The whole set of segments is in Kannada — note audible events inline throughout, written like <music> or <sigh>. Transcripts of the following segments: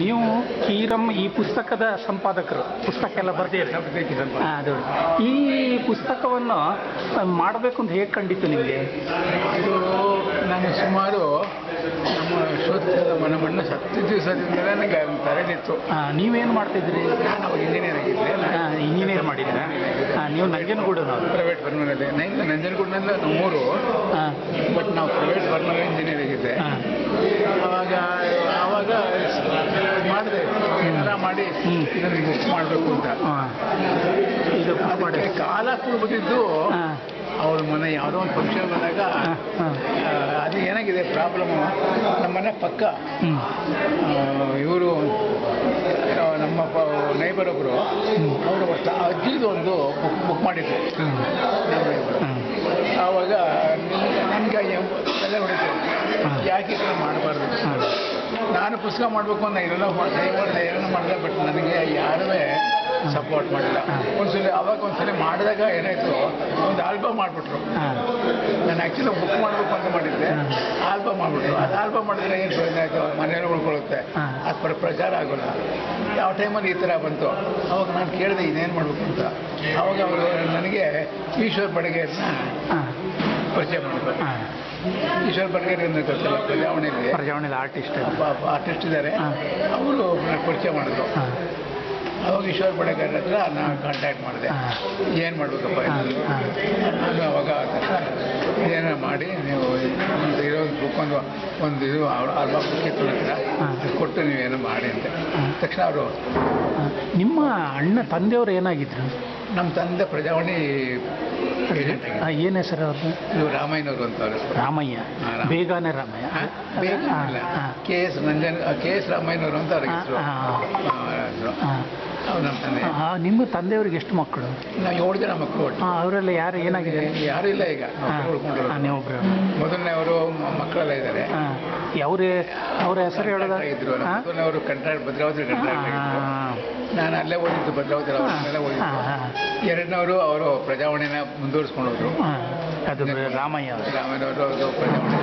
ನೀವು ಕೀರಂ ಈ ಪುಸ್ತಕದ ಸಂಪಾದಕರು. ಪುಸ್ತಕ ಎಲ್ಲ ಬರ್ತೀರಿ ಅದು. ಈ ಪುಸ್ತಕವನ್ನು ಮಾಡಬೇಕು ಅಂತ ಹೇಗೆ ಕಂಡಿತ್ತು ನಿಮಗೆ? ಇದು ನಾನು ಸುಮಾರು ನಮ್ಮ ಶೋಧದ ಮನವನ್ನು ಹತ್ತು ದಿವಸದಿಂದಲೇ ನನಗೆ ತರಲಿತ್ತು. ನೀವೇನು ಮಾಡ್ತಿದ್ರಿ? ನಾನು ಇಂಜಿನಿಯರ್ ಆಗಿದ್ದೆ. ಇಂಜಿನಿಯರ್ ಮಾಡಿದ್ದೀರಾ? ಹಾಂ ನೀವು ನಂಜನಗೂಡು ಪ್ರೈವೇಟ್ ಫರ್ಮಲ್ಲಿ ನೈನ್ ನಂಜನಗೂಡಿನಲ್ಲಿ ಮೂರು ಬಟ್ ನಾವು ಪ್ರೈವೇಟ್ ಬರ್ನಲ್ಲಿ ಇಂಜಿನಿಯರ್ ಆಗಿದ್ದೆ. ಹಾಂ. ಆವಾಗ ಮಾಡಿ. ಇದನ್ನು ಬುಕ್ ಮಾಡಬೇಕು ಅಂತ. ಇದು ಕಾಲ ಕುಡ್ಬಿಟ್ಟಿದ್ದು ಹಾಂ. ಅವ್ರ ಮನೆ ಯಾವುದೋ ಒಂದು ಫಂಕ್ಷನ್ ಬಂದಾಗ ಅದು ಏನಾಗಿದೆ ಪ್ರಾಬ್ಲಮ್ಮು ನಮ್ಮ ಮನೆ ಪಕ್ಕ ಇವರು ನಮ್ಮ ನೈಬರ್ ಒಬ್ರು ಅವರು ಅಜ್ಜಿದು ಒಂದು ಬುಕ್ ಬುಕ್ ಮಾಡಿದ್ರು. ಆವಾಗ ನನಗೆ ತಲೆ ಹೊಡಿತು. ಯಾಕೆ ಈ ಥರ ಮಾಡಬಾರ್ದು? ನಾನು ಪುಸ್ತಕ ಮಾಡಬೇಕು ಅಂತ ಇರಲ್ಲ ಟ್ರೈ ಮಾಡಿದೆ ಏನೋ ಮಾಡಿದೆ ಬಟ್ ನನಗೆ ಯಾರೂ ಸಪೋರ್ಟ್ ಮಾಡಿಲ್ಲ. ಒಂದ್ಸಲಿ ಅವಾಗ ಒಂದ್ಸಲ ಮಾಡಿದಾಗ ಏನಾಯ್ತು ಒಂದು ಆಲ್ಬಮ್ ಮಾಡಿಬಿಟ್ರು. ನಾನು ಆ್ಯಕ್ಚುಲಿ ಬುಕ್ ಮಾಡಬೇಕು ಅಂತ ಮಾಡಿದ್ದೆ. ಆಲ್ಬಮ್ ಮಾಡಿಬಿಟ್ರು. ಅದು ಆಲ್ಬಮ್ ಮಾಡಿದ್ರೆ ಏನು ಪ್ರಯೋಜನ ಆಯಿತು? ಮನೇಲಿ ಉಳ್ಕೊಳ್ಳುತ್ತೆ ಪರ ಪ್ರಚಾರ ಆಗೋಲ್ಲ. ಯಾವ ಟೈಮಲ್ಲಿ ಈ ಥರ ಬಂತು? ಅವಾಗ ನಾನು ಕೇಳಿದೆ ಇನ್ನೇನು ಮಾಡಬೇಕು? ಅಂತ. ಅವಾಗ ಅವರು ನನಗೆ ಈಶ್ವರ್ ಬಡಗೇರನ್ನ ಪರಿಚಯ ಮಾಡಿದ್ರು ಈಶ್ವರ ಈಶ್ವರ್ ಬಡಗೇರ್ ಅಂತ ಗೊತ್ತಲ್ಲ ಪ್ರಜಾವಣೆಯಲ್ಲಿ ಪ್ರಜಾವಣೆದ ಆರ್ಟಿಸ್ಟ್ ಆರ್ಟಿಸ್ಟ್ ಇದ್ದಾರೆ. ಅವರು ಪರಿಚಯ ಮಾಡಿದ್ರು. ಅವಾಗ ಈಶ್ವರ್ ಬಡಗೇರ್ ಹತ್ರ ನಾನು ಕಾಂಟ್ಯಾಕ್ಟ್ ಮಾಡಿದೆ. ಏನು ಮಾಡಬೇಕಪ್ಪ ನಾನು ಅವಾಗ ಇದೇನ ಮಾಡಿ ನೀವು ಒಂದು ಇರೋ ಬುಕ್ ಒಂದು ಒಂದು ಇದು ಆಲ್ಬಮ್ ಹತ್ರ ಹಾಂ. ಅದು ಕೊಟ್ಟು ನೀವೇನೋ ಮಾಡಿ ಅಂತ. ತಕ್ಷಣ ಅವರು ನಿಮ್ಮ ಅಣ್ಣ ತಂದೆಯವರು ಏನಾಗಿದ್ರು? ನಮ್ಮ ತಂದೆ ಪ್ರಜಾವಾಣಿ ಏಜೆಂಟ್ ಹಾಂ ಏನ್ ಹೆಸರು ಅವ್ರದ್ದು? ಇವರು ರಾಮಯ್ಯನವರು ಅಂತ ಅವ್ರ ಹೆಸರು. ರಾಮಯ್ಯ. ಹಾ, ರಾಮ. ಬೇಗನೆ ರಾಮಯ್ಯ. ಹಾ? ಬೇಗ ಇಲ್ಲ. ಹಾ, K S Nanjan K S ರಾಮಯ್ಯನವರು ಅಂತ ಅವ್ರ ಹಾ, ಹೆಸರು. ಹಾ, ಆ, ಹೆಸರು. ಹಾ. ಅವ್ರು ನಮ್ಮ ತಂದೆ. ಹಾ, ನಿಮ್ಮ ತಂದೆಯವ್ರಿಗೆ ಎಷ್ಟು ಮಕ್ಕಳು? ನಾವು ಏಳು ಜನ ಮಕ್ಕಳು ಒಟ್ಟು. ಹಾ, ಅವರೆಲ್ಲ ಯಾರು ಏನಾಗಿದೆ ಯಾರು ಇಲ್ಲ ಈಗ. ಹಾ, ಮೊದಲನೇ ಅವರು ಹಾ, ನೀವೊಬ್ರು ಮಕ್ಕಳೆಲ್ಲ ಇದ್ದಾರೆ. ಹಾಂ ಅವರೇ ಅವ್ರ ಹೆಸರು ಹೇಳೋದ? ಇದ್ರು ಅವರು ಕಂಟ್ರಾಕ್ಟ್ ಭದ್ರಾವತಿ ಹಾ, ಕಂಟ್ರಾಕ್ಟ್ ಆಗಿದ್ರು ನಾನು ಅಲ್ಲೇ ಓದಿದ್ದು ಭದ್ರಾವತಿ ಅಲ್ಲೇ ಮೇಲೆ ಓದಿದ್ದು. ಎರಡನವರು ಅವರು ಪ್ರಜಾವಾಣಿನ ಮುಂದುವರಿಸ್ಕೊಂಡು ಹೋದ್ರು. ರಾಮಯ್ಯ ಅದು ರಾಮಯ್ಯ ಅವರು. ರಾಮಯ್ಯನವರು ಪ್ರಜಾವಣೆ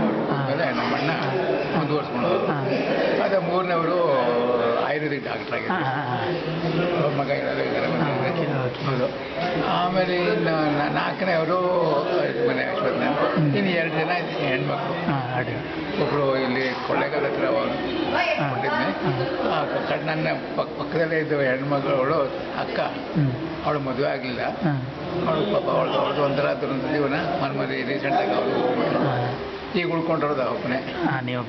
ಅದೇ ಆಮೇಲೆ ನಮ್ಮಣ್ಣ ಮುಂದುವರಿಸ್ಕೊಂಡು ಹೋದ್ರು. ಅದೇ ಮೂರನೇವರು ಆಯುರ್ವೇದಿಕ್ ಡಾಕ್ಟರ್ ಆಗಿದ್ದಾರೆ. ಮಗ. ಹೌದು. ಆಮೇಲೆ ಇನ್ನು ಅವರು ನಾಲ್ಕನೇವರು ಮನೆ ಅಶ್ವತ್ಥ ಇನ್ನು ಎರಡು ಜನ ಹೆಣ್ಮಕ್ಳು. ಹಾ, ಅಡ್ಡಿ. ಒಬ್ಬರು ಇಲ್ಲಿ ಕೊಳ್ಳೇಗಾಲ ಹತ್ರ ಕೊಟ್ಟಿದ್ದೆ ಆ ಕ- ನನ್ನ ಪಕ್ಕ ಪಕ್ಕದಲ್ಲೇ ಇದ್ದ ಹೆಣ್ಮಗಳು ಅಕ್ಕ ಹ್ಮ್. ಅವಳು ಮದುವೆ ಆಗಲಿಲ್ಲ. ಅವಳು ಪಾಪ ಅವಳು ಅವಳದು ಒಂಥರ ಅದರೊಂದು ಜೀವನ. ಮನ್ಮದಿ ರೀಸೆಂಟಾಗಿ ಅವರು. ಈಗ ಉಳ್ಕೊಂಡಿರೋದು ಒಬ್ಬನೇ. ನೀವು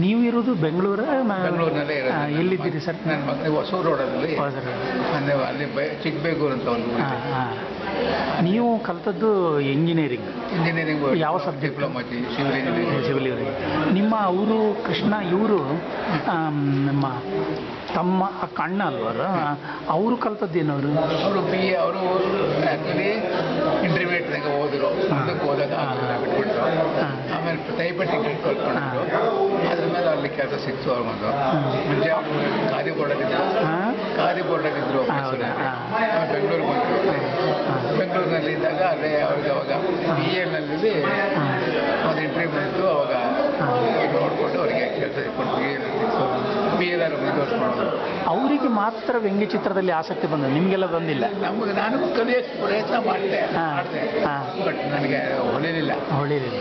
ನೀವು ಇರೋದು ಬೆಂಗಳೂರ? ಬೆಂಗಳೂರಿನಲ್ಲೇ ಇರೋದು. ಎಲ್ಲಿದ್ದೀರಿ ಸರ್? ನನ್ನ ಮಗ ಹೊಸೂರು ರೋಡಲ್ಲಿ. ಅಂದರೆ ಅಲ್ಲಿ ಬೈ ಚಿಕ್ಕಬೇಗೂರು ಅಂತ ಒಂದು. ನೀವು ಕಲಿತದ್ದು ಇಂಜಿನಿಯರಿಂಗ್ ಇಂಜಿನಿಯರಿಂಗ್ ಯಾವ subject diploma civil engineering civil ನಿಮ್ಮ ಅವರು ಕೃಷ್ಣ ಇವರು ನಮ್ಮ ತಮ್ಮ ಕಣ್ಣ ಅಣ್ಣ ಅವರು ಅವರು ಕಲ್ತದ್ದೇನವರು ಅವರು ಬಿ ಎ ಅವರು ಆ್ಯಕ್ಚುಲಿ ಇಂಟರ್ಮೀಡಿಯೇಟ್ನಾಗ ಓದಿರು ಮುಂದಕ್ಕೆ ಆಗಲಿಲ್ಲ ಬಿಟ್ಬಿಟ್ರು. ಆಮೇಲೆ ಟೈಪಟ್ಟಿ ಕಲ್ತ್ಕೊಂಡು ಅದ್ರ ಮೇಲೆ ಅಲ್ಲಿ ಕೆಲಸ ಸಿಕ್ತು ಅವ್ರಿಗೊಂದು ಮುಂಚೆ ಅವರು ಖಾದಿ ಕೊಡೋದಿಲ್ಲ ಖಾದಿ ಬೋರ್ಡಲ್ಲಿದ್ದರು? ಬೆಂಗಳೂರಿಗೆ ಬಂದರು. ಬೆಂಗಳೂರಿನಲ್ಲಿ ಇದ್ದಾಗ ಅದೇ ಅವ್ರಿಗೆ ಅವಾಗ ಬಿ ಎನಲ್ಲಿ ಒಂದು ಇಂಟರ್ವ್ಯೂ ಬಂತು. ಅವಾಗ ನೋಡಿಕೊಂಡು ಅವರಿಗೆ ಕೆಲಸ ಕೊಟ್ಟು ಬಿ ಎಲ್ ಬಿ ಎಲ್ ಮುಂದುವರ್ಸ್ಕೊಂಡು ಅವರಿಗೆ ಮಾತ್ರ ವ್ಯಂಗ್ಯ ಚಿತ್ರದಲ್ಲಿ ಆಸಕ್ತಿ ಬಂದ ನಿಮಗೆಲ್ಲ ಬಂದಿಲ್ಲ? ನಮಗೆ ನಾನು ಕಲಿಯಕ್ಕೆ ಪ್ರಯತ್ನ ಮಾಡಿದೆ. ಬಟ್ ನನಗೆ ಹೊಲಿಲಿಲ್ಲ. ಹೊಳಿಲಿಲ್ಲ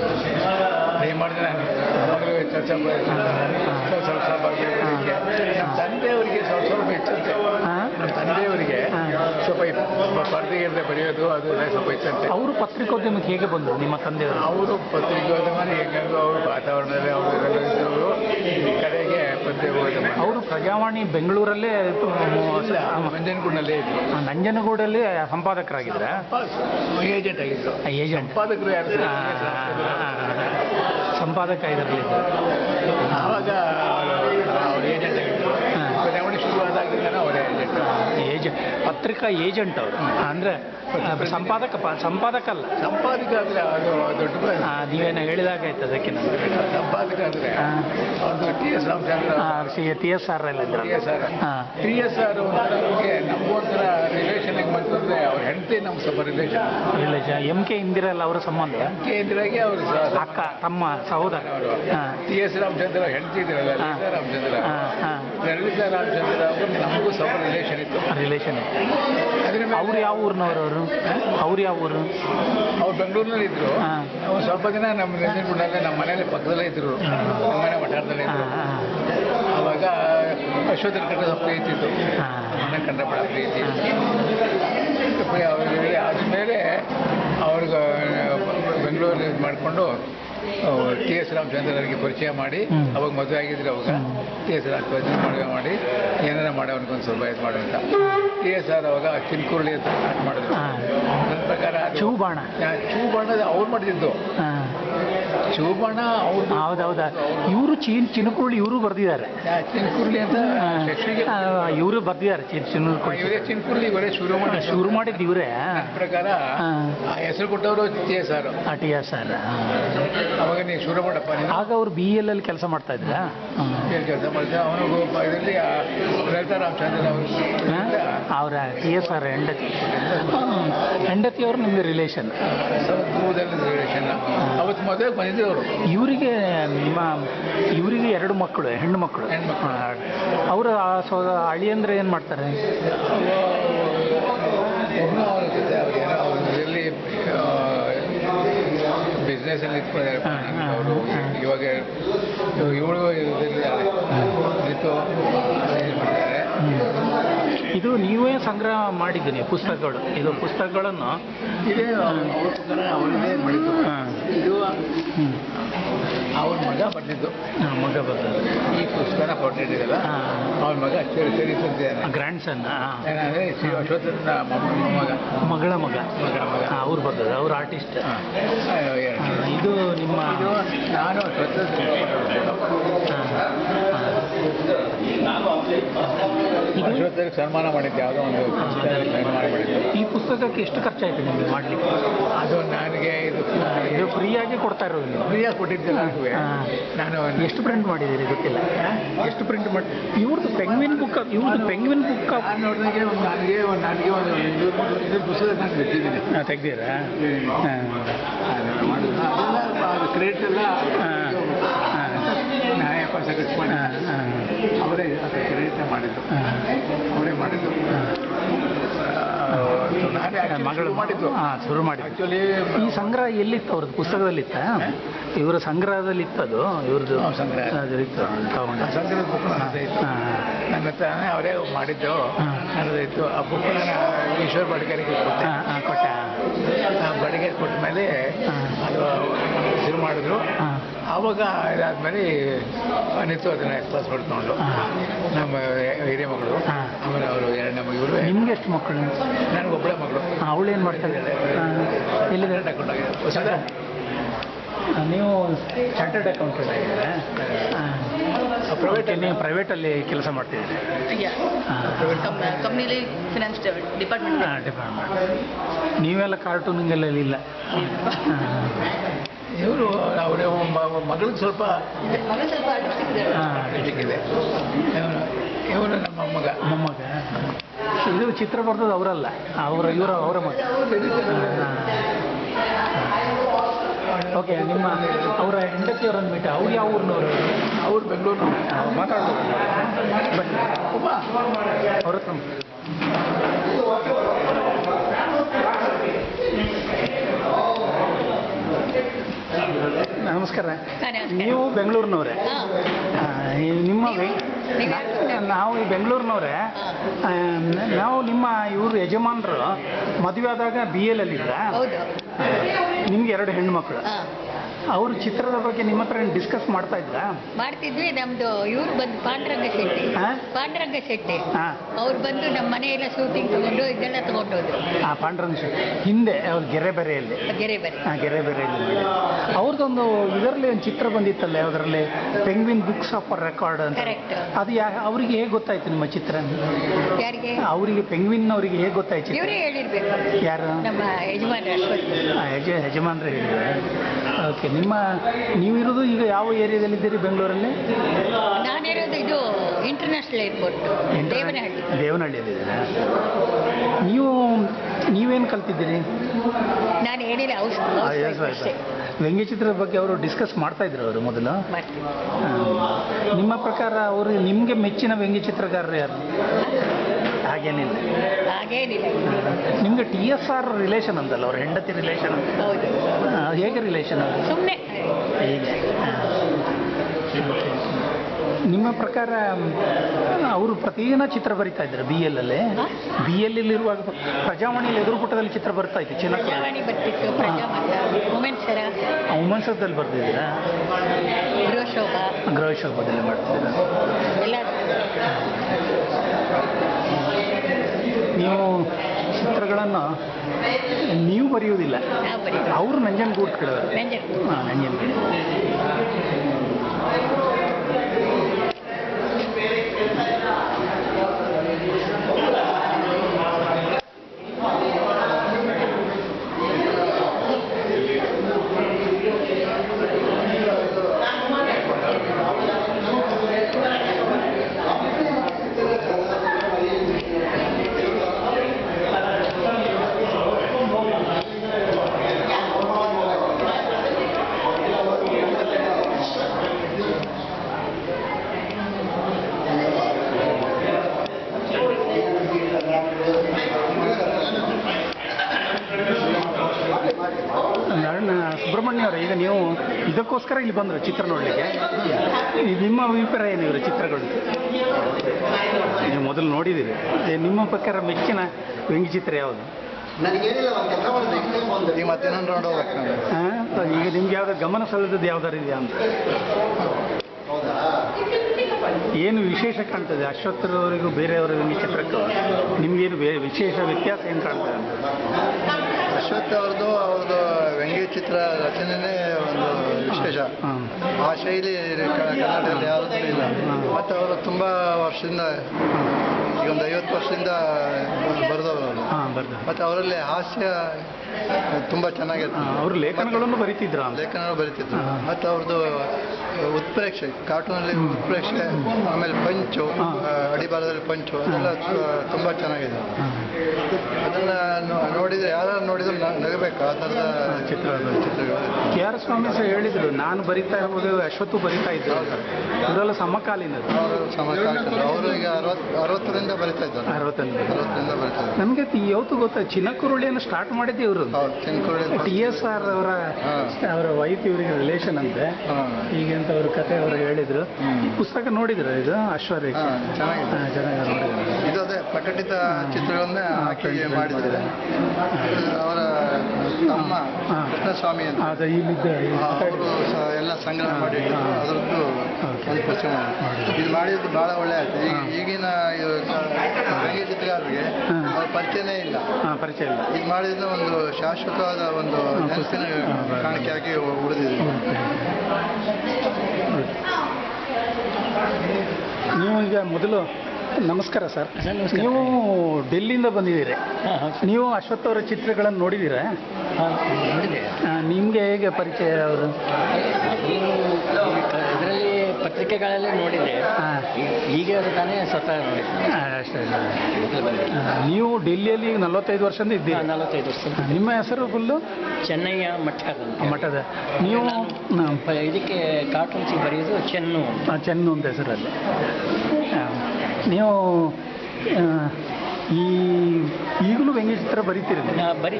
ಟ್ರೈ ಮಾಡಿದೆ ನಾನು. ಚರ್ಚೆ ಸ್ವಲ್ಪ ಸ್ವಲ್ಪ ತಂದೆಯವರಿಗೆ ಸ್ವಲ್ಪ ಸ್ವಲ್ಪ ಹೆಚ್ಚು? ನಮ್ಮ ತಂದೆಯವರಿಗೆ. ಸ್ವಲ್ಪ ಬರೆಯೋದು ಅದು ಸ್ವಲ್ಪ ಅವರು ಪತ್ರಿಕೋದ್ಯಮಕ್ಕೆ ಹೇಗೆ ಬಂದರು ನಿಮ್ಮ ತಂದೆಯವರು? ಅವರು ಪತ್ರಿಕೋದ್ಯಮ ಹೆಂಗಂದ್ರು ಅವರು ವಾತಾವರಣದಲ್ಲಿ ಅವರು ಇದ್ದವರು ಈ ಕಡೆಗೆ ಪತ್ರಿಕೋದ್ಯಮ. ಅವರು ಪ್ರಜಾವಾಣಿ ಬೆಂಗಳೂರಲ್ಲೇ ನಂಜನಗೂಡಲ್ಲೇ ಇದ್ರು. ನಂಜನಗೂಡಲ್ಲಿ ಸಂಪಾದಕರಾಗಿದ್ರ? ಏಜೆಂಟ್ ಆಗಿದ್ರು. ಏಜೆಂಟ್. ಸಂಪಾದಕರು ಯಾರು? ಸಂಪಾದಕ ಇದರಲ್ಲಿ ಆವಾಗ ಅವ್ರು ಏಜೆಂಟ್ ಆಗಿದ್ರು. ಪ್ರಜಾವಾಣಿ ಶುರುವಾದಾಗಿಂದ ಅವರೇ ಏಜೆಂಟ್. ಏಜ್ ಪತ್ರಿಕಾ ಏಜೆಂಟ್ ಅವರು. ಅಂದರೆ ಸಂಪಾದಕ ಸಂಪಾದಕ ಅಲ್ಲ. ಸಂಪಾದಕ ಅಂದ್ರೆ ಅದು ದೊಡ್ಡ ನೀವೇನು ಆ, ಆಯ್ತು ಅದಕ್ಕೆ ನಾನು ಸಂಪಾದಕ ಅಂದರೆ T S Ramachandra T S R ಎಲ್ಲ T S R T S R ನಮಗೆ ಬಂತಂದ್ರೆ ಅವ್ರ ಹೆಂಡತಿ ನಮ್ಮ ಸ್ವಲ್ಪ ರಿಲೇಷನ್ ರಿಲೇಷನ್ ಎಂ ಕೆ ಇಂದಿರಲ್ಲ ಅವರ ಸಂಬಂಧ? ಎಂ ಕೆ ಇಂದಿರಾಗೆ ಅವರು ಅಕ್ಕ ತಮ್ಮ ಸಹೋದರ. ಟಿ ಎಸ್ ರಾಮಚಂದ್ರ ಹೆಂಡತಿ ಇದ್ರಲ್ಲ ರಾಮಚಂದ್ರ ಲಲಿತಾ ರಾಮಚಂದ್ರ ಅವರು ನಮಗೂ ಸ್ವಲ್ಪ ರಿಲೇಷನ್ ಇತ್ತು. ರಿಲೇಷನ್ ಅದ್ರ ಅವ್ರು ಯಾವ ಊರಿನವರು ಅವರು? ಅವ್ರು ಯಾವ ಊರು? ಅವ್ರು ಬೆಂಗಳೂರಿನಲ್ಲಿ ಇದ್ರು. ಅವ್ರು ಸ್ವಲ್ಪ ದಿನ ನಮ್ಮ ನೆನಪಿನಲ್ಲೇ ನಮ್ಮ ಮನೇಲಿ ಪಕ್ಕದಲ್ಲೇ ಇದ್ರು. ನಮ್ಮ ಮನೆ ವಠಾರದಲ್ಲೇ ಇದ್ದರು ಇದ್ರು ಅವಾಗ ಅಶ್ವತ್ಥನ ಕಟ್ಟದ ಪ್ರೀತಿ ಇತ್ತು. ಕಂಡ್ರೆ ಬಹಳ ಪ್ರೀತಿ ಅವ್ರಿಗೆ ಆದಮೇಲೆ ಅವ್ರಿಗೆ ಬೆಂಗಳೂರಲ್ಲಿ ಇದು ಮಾಡಿಕೊಂಡು ಟಿ ಎಸ್ ಅವರಿಗೆ ಪರಿಚಯ ಮಾಡಿ. ಅವಾಗ ಮದುವೆ ಆಗಿದ್ರು ಅವಾಗ ಟಿ ಎಸ್ ರಾಮಚಂದ್ರ ಮದುವೆ ಮಾಡಿ ಏನಾರ ಮಾಡಿ ಅವ್ನಿಗೊಂದು ಸ್ವಲ್ಪ ಇದು ಮಾಡು ಅಂತ. ಟಿ ಎಸ್ ಆರ್ ಅವಾಗ ಚಿನ್ಕುರುಳಿ ಅಂತ ಸ್ಟಾರ್ಟ್ ಮಾಡಿದ್ರು. ನನ್ನ ಪ್ರಕಾರ ಚೂ ಚೂಬಾಣ. ಚೂ ಬಾಣ ಅವ್ರು ಮಾಡಿದ್ದು. ಹಾಂ ಹೌದೌದ ಅವ್ರು ಹೌದೌದಾ. ಇವರು ಚೀನ್ ಚಿನುಕುರುಳಿ ಇವರು ಬರ್ದಿದ್ದಾರೆ. ಚಿನ್ಕುರ್ಲಿ ಅಂತ ಇವರು ಬರ್ದಿದ್ದಾರೆ ಚಿನ್ ಚಿನುಕುರುಳಿ ಇವರೇ ಚಿನ್ಕುರುಳಿ ಇವರೇ ಶುರು ಮಾಡಿ ಶುರು ಮಾಡಿದ್ದು ಇವರೇ. ಪ್ರಕಾರ ಆ ಹೆಸರು ಕೊಟ್ಟವರು T S R. T S R. ಅವಾಗ ನೀವು ಶುರು ಮಾಡಪ್ಪ ಆಗ ಅವ್ರು ಬಿ ಎಲ್ ಅಲ್ಲಿ ಕೆಲಸ ಮಾಡ್ತಾ ಇದ್ರ? ಅವನು ಕೆಲಸ ಮಾಡ್ತಾ ಅವನು ಇದರಲ್ಲಿ ಲಲಿತಾ ರಾಮಚಂದ್ರ ಅವರು. ಅವರ ಟಿ ಎಸ್ ಆರ್ ಹೆಂಡತಿ. ಹೆಂಡತಿ ಅವರು ನಿಮ್ಗೆ ರಿಲೇಷನ್ ರಿಲೇಷನ್ ಅವತ್ತು ಮದುವೆ ಬಂದಿದ್ರು ಅವರು ಇವರಿಗೆ ನಿಮ್ಮ ಇವರಿಗೆ ಎರಡು ಮಕ್ಕಳು ಹೆಣ್ಣು ಮಕ್ಕಳು. ಅವರು ಅವರ ಸೊ ಅಳಿಯಂದ್ರೆ ಏನು ಮಾಡ್ತಾರೆ? ಬಿಸ್ನೆಸ್ ಅಲ್ಲಿ ಇಟ್ಕೊಂಡಿದ್ದಾರೆ. ಅವರು ಇವಾಗ ಇವಳು ಇದರಲ್ಲಿ ಇದು ನೀವೇ ಸಂಗ್ರಹ ಮಾಡಿದ್ದೀನಿ ಪುಸ್ತಕಗಳು. ಇದು ಪುಸ್ತಕಗಳನ್ನು ಇದೇ ಅವರದೇ ಇದು ಅವ್ರ ಮಗ ಬರೆದಿದ್ದು ಮಗ ಬರ್ತದೆ ಈ ಪುಸ್ತಕನ ಕೊಟ್ಟಿದ್ದೀರಲ್ಲ ಅವ್ರ ಮಗ ತಂದಿದ್ದಾನೆ ಗ್ರ್ಯಾಂಡ್ ಸನ್ ಅಶ್ವತ್ಥನ ಮೊಮ್ಮಗ ಮಗಳ ಮಗ. ಮಗಳ ಮಗ. ಅವ್ರು ಬರ್ತದೆ ಅವ್ರ ಆರ್ಟಿಸ್ಟ್ ಇದು ನಿಮ್ಮ ನಾನು ಅಶ್ವತ್ಥ ಅಶ್ವತ್ಥರಿಗೆ ಸನ್ಮಾನ ಮಾಡಿದ್ದೆ ಯಾವುದೋ ಒಂದು ಸನ್ಮಾನ ಮಾಡಿದ್ದು. ಈ ಪುಸ್ತಕಕ್ಕೆ ಎಷ್ಟು ಖರ್ಚಾಯಿತು ನಿಮಗೆ ಮಾಡಲಿಕ್ಕೆ? ಅದು ನನಗೆ ಇದು ಇದು ಫ್ರೀಯಾಗಿ ಕೊಡ್ತಾ ಇರೋದು ಫ್ರೀಯಾಗಿ ಕೊಟ್ಟಿದ್ದೆ ನನಗೂ. ನಾನು ಎಷ್ಟು ಪ್ರಿಂಟ್ ಮಾಡಿದ್ದೀರಿ ಗೊತ್ತಿಲ್ಲ. ಎಷ್ಟು ಪ್ರಿಂಟ್ ಮಾಡಿ? ಇವ್ರದ್ದು ಪೆಂಗ್ವಿನ್ ಬುಕ್ ಇವ್ರದ್ದು ಪೆಂಗ್ವಿನ್ ಬುಕ್ ನೋಡಿದಾಗೆ ಒಂದು ನನಗೆ ಒಂದು ನನಗೆ ಒಂದು ಇದು ಪುಸ್ತಕ ನಾನು ಬಿಟ್ಟಿದ್ದೀನಿ ತೆಗ್ದಿರಾ ಹಾಂ. ಹಾಂ. ಅದೆಲ್ಲ ಅದು ಕ್ರೆಡಿಟ್ ಎಲ್ಲ ನ್ಯಾಯ ಮಾಡಿ ಅವರೇ ಅದಕ್ಕೆ ಕ್ರೆಡಿಟ್ ಮಾಡಿದ್ದು. ಅವರೇ ಮಾಡಿದ್ದು. ಮಗಳು ಮಾಡಿದ್ದು. ಹಾಂ ಶುರು ಮಾಡಿ ಆ್ಯಕ್ಚುಲಿ ಈ ಸಂಗ್ರಹ ಎಲ್ಲಿತ್ತು ಅವ್ರದ್ದು? ಪುಸ್ತಕದಲ್ಲಿತ್ತ? ಇವರ ಸಂಗ್ರಹದಲ್ಲಿ ಇತ್ತದು ಇವ್ರದ್ದು ಸಂಗ್ರಹ. ತಗೊಂಡ. ಸಂಗ್ರಹದ ಬುಕ್ ಇತ್ತು. ನನ್ನ ಹತ್ರನೇ ಅವರೇ ಮಾಡಿದ್ದು. ಹಾ. ಇತ್ತು. ಆ ಬುಕ್ ನಾನು ಈಶ್ವರ್ ಬಡ್ಗರಿಗೆ ಕೊಟ್ಟೆ. ಕೊಟ್ಟ. ಆ ಬಡಿಗೆ ಕೊಟ್ಟ ಮೇಲೆ ಅದು ಶುರು ಮಾಡಿದ್ರು. ಆವಾಗ ಇದಾದ್ಮೇಲೆ ನಿಂತು ಅದನ್ನ ಎಕ್ಸ್ಪಾಸ್ ಮಾಡ್ಕೊಂಡು ಹಾ. ನಮ್ಮ ಹಿರಿಯ ಮಗಳು. ಆಮೇಲೆ ಅವರು ಎರಡನೇ ಮಗಳು ಇವರು. ನಿಮ್ಗೆ ಎಷ್ಟು ಮಕ್ಕಳು? ನನಗೊಬ್ಬಳೆ ಮಗಳು. ಅವಳು ಏನು ಮಾಡ್ತಾ ಎಲ್ಲಿದೆ? ಹೊಸದ ಆ, ನೀವು ಚಾರ್ಟರ್ಡ್ ಅಕೌಂಟೆಂಟ್ ಆಗಿದ್ದಾರೆ? ಪ್ರೈವೇಟ್ ನೀವು ಪ್ರೈವೇಟಲ್ಲಿ ಕೆಲಸ ಮಾಡ್ತಿದ್ದೀರಿ ಕಂಪ್ನಿಲಿ ಫಿನಾನ್ಸ್ ಡಿಪಾರ್ಟ್ಮೆಂಟ್ ಡಿಪಾರ್ಟ್ಮೆಂಟ್ ನೀವೆಲ್ಲ ಕಾರ್ಟೂನಿಂಗೆಲ್ಲ ಇಲ್ಲ. <laughs> ಇವರು ಅವರೇ ಮಗಳಿಗೆ ಸ್ವಲ್ಪ ಮಗ ಸ್ವಲ್ಪ ಆರ್ಟಿಸ್ಟಿಕ್ ಇದೆ ಹಾಂ ಇವನು ಇವರು ನಮ್ಮ ಮಗ ಮೊಮ್ಮಗ? ಇದು ಚಿತ್ರ ಬರ್ತದೆ ಅವರಲ್ಲ ಅವರ ಇವರು ಅವರ ಮಗ. ಓಕೆ ನಿಮ್ಮ ಅವರ ಹೆಂಡತಿ ಅವರನ್ನು ಮೀಟ ಅವ್ರು ಯಾವ ಊರಿನವರು? ಅವ್ರು ಬೆಂಗಳೂರು. ಮಾತಾಡ್ಬೋದು ಅವರ ಅವ್ರ ಹತ್ರ ನಮಸ್ಕಾರ. ನೀವು ಬೆಂಗಳೂರಿನವರೇ. ನಿಮ್ಮ ನಾವು ಈ ಬೆಂಗಳೂರಿನವರೇ. ನಾವು ನಿಮ್ಮ ಇವರು ಯಜಮಾನರು ಮದುವೆ ಆದಾಗ ಬಿ ಎಲ್ ಅಲ್ಲಿ ನಿಮ್ಗೆ ಎರಡು ಹೆಣ್ಣು ಮಕ್ಕಳು ಹಾಂ. ಅವ್ರ ಚಿತ್ರದ ಬಗ್ಗೆ ನಿಮ್ಮ ಹತ್ರ ಡಿಸ್ಕಸ್ ಮಾಡ್ತಾ ಇದ್ರಾ? ಮಾಡ್ತಿದ್ವಿ ನಮ್ದು ಇವ್ರು ಬಂದು ಪಾಂಡುರಂಗ ಶೆಟ್ಟಿ. ಹಾ? ಪಾಂಡುರಂಗ ಶೆಟ್ಟಿ. ಹಾಂ. ಅವ್ರು ಬಂದು ನಮ್ಮ ಮನೆಯೆಲ್ಲ ಶೂಟಿಂಗ್ ತಗೊಂಡು ಇದೆಲ್ಲ ತಗೊಂಡೋದ್ರು. ಆ ಪಾಂಡುರಂಗ ಶೆಟ್ಟಿ. ಹಿಂದೆ ಅವ್ರ ಗೆರೆಬೆರೆಯಲ್ಲಿ. ಗೆರೆ ಬರಿ ಆ ಗೆರೆಬೆರೆಯಲ್ಲಿ ಅವ್ರದ್ದೊಂದು ಇದರಲ್ಲಿ ಒಂದು ಚಿತ್ರ ಬಂದಿತ್ತಲ್ಲ ಅದರಲ್ಲಿ ಪೆಂಗ್ವಿನ್ ಬುಕ್ಸ್ ಆಫ್ ರೆಕಾರ್ಡ್ ಅಂತ. ಕರೆಕ್ಟ್ ಅದು ಯಾ ಅವರಿಗೆ ಹೇಗೆ ಗೊತ್ತಾಯ್ತು ನಿಮ್ಮ ಚಿತ್ರ? ಯಾರಿಗೆ? ಅವರಿಗೆ ಪೆಂಗ್ವಿನ್ ಅವರಿಗೆ ಹೇಗೆ ಗೊತ್ತಾಯ್ತು ಚಿತ್ರ? ಇವರೇ ಹೇಳಿರ್ಬೇಕು. ಯಾರು? ನಮ್ಮ ಯಜಮಾನ್ರು ಅಶ್ವಥ್ ಆ, ಯಜ ಯಜಮಾನ್ರು ಹೇಳಿದ್ದಾರೆ. ಓಕೆ ನಿಮ್ಮ ನೀವಿರೋದು ಈಗ ಯಾವ ಏರಿಯಾದಲ್ಲಿ ಇದ್ದೀರಿ ಬೆಂಗಳೂರಲ್ಲಿ ನಾನಿರೋದು ಇದು ಇಂಟರ್ನ್ಯಾಷನಲ್ ಏರ್ಪೋರ್ಟ್ ದೇವನಹಳ್ಳಿ. ದೇವನಹಳ್ಳಿಯಲ್ಲಿದ್ದೀರಾ ನೀವು ನೀವೇನು ಕಲ್ತಿದ್ದೀರಿ? ನಾನು ಏನಿಲ್ಲ ಔಷಧ ಆ, yes, yes. ವ್ಯಂಗ್ಯಚಿತ್ರದ ಬಗ್ಗೆ ಅವರು ಡಿಸ್ಕಸ್ ಮಾಡ್ತಾ ಇದ್ರು ಅವರು ಮೊದಲು. ಮಾಡ್ತೀನಿ ನಿಮ್ಮ ಪ್ರಕಾರ ಅವರು ನಿಮಗೆ ಮೆಚ್ಚಿನ ವ್ಯಂಗ್ಯಚಿತ್ರಕಾರರು ಯಾರು? ಹಾಗೇನಿಲ್ಲ. ಹಾಗೇನಿಲ್ಲ. ನಿಮ್ಗೆ ಟಿ ಎಸ್ ಆರ್ ರಿಲೇಷನ್ ಅಂತಲ್ಲ ಅವ್ರ ಹೆಂಡತಿ ರಿಲೇಷನ್ ಹೇಗೆ ರಿಲೇಷನ್ ಅದು? ಸುಮ್ಮನೆ ಹೀಗೆ? ನಿಮ್ಮ ಪ್ರಕಾರ ಅವರು ಪ್ರತಿದಿನ ಚಿತ್ರ ಬರಿತಾ ಇದ್ದಾರೆ ಬಿ ಎಲ್ ಅಲ್ಲಿ? ಬಿ ಎಲ್ ಇರುವಾಗ ಪ್ರಜಾವಾಣಿಯಲ್ಲಿ ಎದುರು ಪುಟದಲ್ಲಿ ಚಿತ್ರ ಬರ್ತಾ ಇತ್ತು ಚಿನ್ನ ಉಮನ್ಸದಲ್ಲಿ ಬರ್ತಿದ್ದೀರಾ ಗೃಹ ಶೋಭದಲ್ಲಿ ಮಾಡ್ತಿದ್ದೀರಾ? ನೀವು ಚಿತ್ರಗಳನ್ನು ನೀವು ಬರೆಯುವುದಿಲ್ಲ. ಅವರು ಅವರು ನಂಜನಗೂಡು ಕೇಳಿದ್ರು. ನಂಜನ್ ಹಾಂ ನಂಜನಗೂಡು. ಸುಬ್ರಹ್ಮಣ್ಯ ಅವರೇ ಈಗ ನೀವು ಇದಕ್ಕೋಸ್ಕರ ಇಲ್ಲಿ ಬಂದರು ಚಿತ್ರ ನೋಡಲಿಕ್ಕೆ. ನಿಮ್ಮ ಅಭಿಪ್ರಾಯ ಏನು ಇವರು ಚಿತ್ರಗಳು? ನೀವು ಮೊದಲು ನೋಡಿದ್ದೀರಿ. ಏ, ನಿಮ್ಮ ಪ್ರಕಾರ ಮೆಚ್ಚಿನ ವ್ಯಂಗ್ಯಚಿತ್ರ ಯಾವುದು? ಈಗ ಮತ್ತೆ ನಿಮ್ಗೆ ಯಾವ್ದು ಗಮನ ಸಲ್ಲದ್ದು ಯಾವ್ದಾರು ಇದೆಯಾ ಅಂತ? ಏನು ವಿಶೇಷ ಕಾಣ್ತದೆ? ಅಶ್ವತ್ಥರವರಿಗೂ ಬೇರೆಯವರ ವ್ಯಂಗ್ಯಚಿತ್ರಕ್ಕೂ ನಿಮ್ಗೇನು ವಿಶೇಷ ವ್ಯತ್ಯಾಸ ಏನು ಕಾಣ್ತದೆ ಅಂತ? ಅಶ್ವಥ್ ಅವ್ರದ್ದು ಅವ್ರದ್ದು ವ್ಯಂಗ್ಯ ಚಿತ್ರ ರಚನೆನೇ ಒಂದು ವಿಶೇಷ ಆ ಶೈಲಿ ಕನ್ನಡದಲ್ಲಿ ಯಾವುದೂ ಇಲ್ಲ. ಮತ್ತು ಅವರು ತುಂಬ ವರ್ಷದಿಂದ ಈಗ ಒಂದು ಐವತ್ತು ವರ್ಷದಿಂದ ಬರೆದವರು ಮತ್ತು ಅವರಲ್ಲಿ ಹಾಸ್ಯ ತುಂಬ ಚೆನ್ನಾಗಿರ್ತದೆ ಅವರು ಲೇಖನಗಳನ್ನು ಬರೀತಿದ್ರು ಲೇಖನಗಳು ಲೇಖನ ಬರೀತಿದ್ರು. ಮತ್ತು ಅವ್ರದ್ದು ಉತ್ಪ್ರೇಕ್ಷೆ ಕಾರ್ಟೂನಲ್ಲಿ ಉತ್ಪ್ರೇಕ್ಷೆ ಆಮೇಲೆ ಪಂಚು ಅಡಿಬಾರದಲ್ಲಿ ಪಂಚು ಅದೆಲ್ಲ ತುಂಬ ಚೆನ್ನಾಗಿದೆ. ಅದನ್ನ ನೋಡಿದ್ರೆ ಯಾರು ನೋಡಿದ್ರು ನಗಬೇಕು? ಆ ಥರದ ಚಿತ್ರ ಚಿತ್ರಗಳು ಕೆ ಆರ್ ಸ್ವಾಮಿ ಸಹ ಹೇಳಿದ್ರು ನಾನು ಬರಿತಾ ಇರ್ಬೋದು ಅಶ್ವತ್ತು ಬರಿತಾ ಇದ್ದರು ಅಂತ. ಸಮಕಾಲೀನ ಸಮಕಾಲೀನ ಅವರು ಈಗ ಅರವತ್ತು ಅರವತ್ತರಿಂದ ಬರಿತಾ ಇದ್ದಾರೆ. ಅರವತ್ತರಿಂದ. ಅರವತ್ತರಿಂದ ಬರಿತಾ ಇದ್ದಾರೆ. ನಮಗೆ ಯಾವತ್ತು ಗೊತ್ತಾ ಚಿನ್ನಕುರುಳಿಯನ್ನು ಸ್ಟಾರ್ಟ್ ಮಾಡಿದ್ದೆ ಇವರು. ಟಿ ಎಸ್ ಆರ್ ಅವರ. ಅವರ ವೈಫ್ ಇವರಿಗೆ ರಿಲೇಷನ್ ಅಂತೆ. ಈಗ ಅಂತ ಅವ್ರ ಕತೆ ಅವರು ಹೇಳಿದ್ರು. ಈ ಪುಸ್ತಕ ನೋಡಿದ್ರು ಇದು? ಅಶ್ವರೇಖ ಚೆನ್ನಾಗಿದೆ. ಚೆನ್ನಾಗಿ ನೋಡಿದ್ರು? ಇದು ಅದೇ ಪ್ರಕಟಿತ ಚಿತ್ರಗಳನ್ನೇ ಹಾಕಿ ಮಾಡಿದ್ದಾರೆ. ಅವರ ತಮ್ಮ. ಕೃಷ್ಣಸ್ವಾಮಿ ಅಂತ ಅದು ಇಲ್ಲಿದ್ದ ಅವರು ಎಲ್ಲ ಸಂಗ್ರಹ ಮಾಡಿ. ಅದರದ್ದು ಒಂದು ಪುಸ್ತಕ ಮಾಡಿದ್ರು. ಇದು ಮಾಡಿದ್ದು ಬಹಳ ಒಳ್ಳೆ ಆಯ್ತು. ಈಗಿನ ವ್ಯಂಗ್ಯ ಚಿತ್ರಗಾರರಿಗೆ ಹಾ. ಅವ್ರ ಪರಿಚಯನೇ ಇಲ್ಲ. ಹಾಂ ಪರಿಚಯ ಇಲ್ಲ. ಇದು ಮಾಡಿದ್ರೆ ಒಂದು ಶಾಶ್ವತವಾದ ಒಂದು ನೆನಪಿನ ಕಾಣಿಕೆಯಾಗಿ ಉಳಿದಿದೆ. ನೀವು ಈಗ ಮೊದಲು ನಮಸ್ಕಾರ ಸರ್. ನೀವು ಡೆಲ್ಲಿಯಿಂದ ಬಂದಿದ್ದೀರಿ. ನೀವು ಅಶ್ವಥ್ ಅವರ ಚಿತ್ರಗಳನ್ನು ನೋಡಿದ್ದೀರಾ? ನಿಮಗೆ ಹೇಗೆ ಪರಿಚಯ ಅವರು ಪತ್ರಿಕೆಗಳಲ್ಲಿ ನೋಡಿದೆ ಹಾಂ. ಈಗ ಅದು ತಾನೇ ಸ್ವತಃ ನೋಡಿ. ಅಷ್ಟೇ ನೀವು ಡೆಲ್ಲಿಯಲ್ಲಿ ಈಗ ನಲವತ್ತೈದು ವರ್ಷದಿಂದ ಇದ್ದೀರಾ. ನಲವತ್ತೈದು ವರ್ಷ ನಿಮ್ಮ ಹೆಸರು ಫುಲ್ಲು? ಚೆನ್ನಯ್ಯ ಮಠ ಮಠದ. ನೀವು ಇದಕ್ಕೆ ಕಾರ್ಟೂನ್ಸಿಗೆ ಬರೆಯೋದು ಚೆನ್ನು ಚೆನ್ನು ಅಂತ ಹೆಸರಲ್ಲಿ. ನೀವು ಈ ಈಗಲೂ ವ್ಯಂಗ್ಯಚಿತ್ರ ಬರೀತೀರಿ? ಬರೀ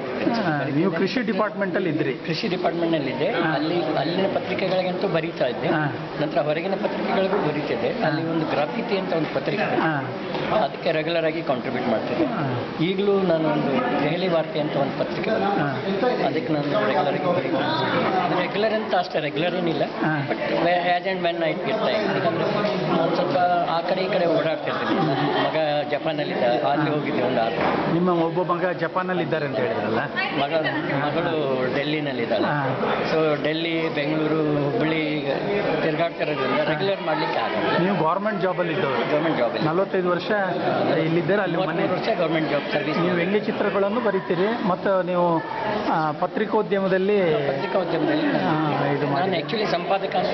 ನೀವು ಕೃಷಿ ಡಿಪಾರ್ಟ್ಮೆಂಟಲ್ಲಿ ಇದ್ರಿ. ಕೃಷಿ ಡಿಪಾರ್ಟ್ಮೆಂಟ್ನಲ್ಲಿ ಇದ್ದೆ ಅಲ್ಲಿ ಅಲ್ಲಿನ ಪತ್ರಿಕೆಗಳಿಗಂತೂ ಬರೀತಾ ಇದ್ದೆ. ನಂತರ ಹೊರಗಿನ ಪತ್ರಿಕೆಗಳಿಗೂ ಬರೀತಿದ್ದೆ. ಅಲ್ಲಿ ಒಂದು ಗ್ರಾಫಿತಿ ಅಂತ ಒಂದು ಪತ್ರಿಕೆ ಇದೆ. ಅದಕ್ಕೆ ರೆಗ್ಯುಲರ್ ಆಗಿ ಕಾಂಟ್ರಿಬ್ಯೂಟ್ ಮಾಡ್ತೀನಿ ಈಗಲೂ ನಾನು ಒಂದು ದೆಹಲಿ ವಾರ್ತೆ ಅಂತ ಒಂದು ಪತ್ರಿಕೆ. ಅದಕ್ಕೆ ನಾನು ರೆಗ್ಯುಲರ್ ಆಗಿ ಬರೀತೀನಿ ರೆಗ್ಯುಲರ್ ಅಂತ ಅಷ್ಟೇ ರೆಗ್ಯುಲರ್ ಏನಿಲ್ಲ. But as and when night ಇರ್ತಾ ಯಾಕಂದರೆ ನಾನು ಸ್ವಲ್ಪ ಆ ಕಡೆ ಈ ಕಡೆ ಓಡಾಡ್ತಿರ್ತೀನಿ ಮಗ ಜಪಾನಲ್ಲಿದ್ದ ಅಲ್ಲಿ ಹೋಗಿದ್ದೆ ಒಂದು ಆರು ನಿಮ್ಮ ಒಬ್ಬ ಮಗ ಜಪಾನಲ್ಲಿ ಇದ್ದಾರೆ ಅಂತ ಹೇಳಿದ್ರಲ್ಲ? ಮಗ ಮಗಳು ಡೆಲ್ಲಿನಲ್ಲಿದ್ದಾಳೆ. ಸೊ ಡೆಲ್ಲಿ ಬೆಂಗಳೂರು ಹುಬ್ಬಳ್ಳಿ ತಿರುಗಾಡ್ತಿರೋದ್ರಿಂದ ರೆಗ್ಯುಲರ್ ಮಾಡಲಿಕ್ಕೆ ಆಗಲ್ಲ. ನೀವು ಗೌರ್ಮೆಂಟ್ ಜಾಬಲ್ಲಿ ಇದ್ದವರು. ಗೌರ್ಮೆಂಟ್ ಜಾಬ್ ನಲವತ್ತೈದು ವರ್ಷ ಇಲ್ಲಿದ್ದಾರೆ ಅಲ್ಲಿ ಮನೆ? ವರ್ಷ ಗೌರ್ಮೆಂಟ್ ಜಾಬ್ ಸರ್ವಿಸ್ ನೀವು ವ್ಯಂಗ್ಯ ಚಿತ್ರಗಳನ್ನು ಬರೀತೀರಿ? ಮತ್ತು ನೀವು ಪತ್ರಿಕೋದ್ಯಮದಲ್ಲಿ ಪತ್ರಿಕೋದ್ಯಮದಲ್ಲಿ ಇದು ನಾನು ಆ್ಯಕ್ಚುಲಿ ಸಂಪಾದಕ ಅಂತ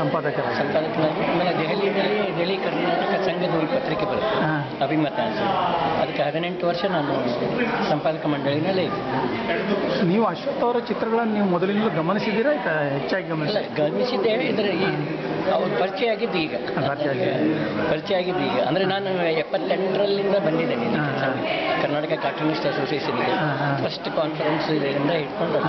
ಸಂಪಾದಕರ ಸಂಪಾದಕನಾಗಿ ಆಮೇಲೆ ದೆಹಲಿಯಲ್ಲಿ ದೆಹಲಿ ಕರ್ನಾಟಕ ಸಂಘದ ಒಂದು ಪತ್ರಿಕೆ ಬರುತ್ತೆ. ಅಭಿಮತ ಅಂತ. ಅದಕ್ಕೆ ಹದಿನೆಂಟು ವರ್ಷ ನಾನು ಸಂಪಾದಕ ಮಂಡಳಿನಲ್ಲೇ ಇದ್ದೆ. ನೀವು ಅಶ್ವಥ್ ಅವರ ಚಿತ್ರಗಳನ್ನು ನೀವು ಮೊದಲಿಂದಲೂ ಗಮನಿಸಿದ್ದೀರಾ ಹೆಚ್ಚಾಗಿ ಗಮನಿಸಿ ಗಮನಿಸಿದ್ದೆ ಇದ್ರ ಈ ಅವ್ರು ಪರಿಚಯ ಆಗಿದ್ದು ಈಗ. ಪರಿಚಯ ಆಗಿದೆ. ಪರಿಚಯ ಆಗಿದ್ದು ಈಗ. ಅಂದರೆ ನಾನು ಎಪ್ಪತ್ತೆಂಟರಲ್ಲಿಂದ ಬಂದಿದ್ದೇನೆ. ಕರ್ನಾಟಕ ಕಾರ್ಟೂನಿಸ್ಟ್ ಅಸೋಸಿಯೇಷನ್ಗೆ. ಫಸ್ಟ್ ಕಾನ್ಫರೆನ್ಸ್ ಇದರಿಂದ ಇಟ್ಕೊಂಡು